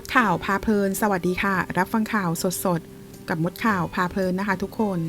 ดข่าวพาเพลิน สวัสดีค่ะ รับฟังข่าวสดๆ กับมดข่าวพาเพลินนะคะทุกคน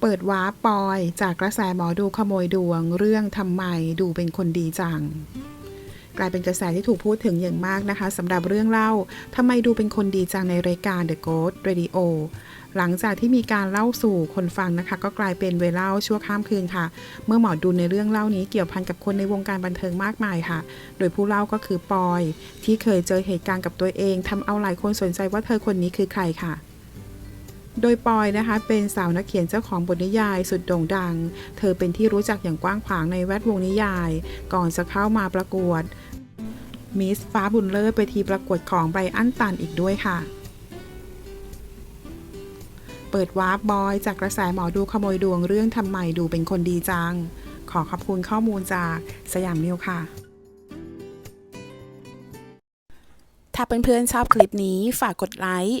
เปิดวาร์ปปอยจากกระแสหมอดูขโมยดวง เรื่องทำไมดูเป็นคนดีจัง กลายเป็นกระแสที่ถูกพูดถึงอย่างมากนะคะสำหรับเรื่องเล่าทำไมดูเป็นคนดีจังในรายการ The Ghost Radio หลังจากที่มีการเล่าสู่คนฟังนะคะ ก็กลายเป็นเวเล่าชั่วข้ามคืนค่ะ เมื่อหมอดูในเรื่องเล่านี้เกี่ยวพันกับคนในวงการบันเทิงมากมายค่ะ โดยผู้เล่าก็คือปอย ที่เคยเจอเหตุการณ์กับตัวเองทำเอาหลายคนสนใจว่าเธอคนนี้คือใครค่ะ โดยปอยนะคะเป็นสาวนักเขียนเจ้าของบทนิยายสุดโด่งดัง เธอเป็นที่รู้จักอย่างกว้างขวางในแวดวงนิยาย ก่อนจะเข้ามาประกวดมิสฟ้าบุญเลิศไปทีประกวดของไบรอันตันอีกด้วยค่ะ เปิดวาร์ปบอยจากกระแสหมอดูขโมยดวงเรื่องทำไมดูเป็นคนดีจัง ขอขอบคุณข้อมูลจากสยามนิวค่ะ ถ้าเพื่อนๆชอบคลิปนี้ฝากกดไลค์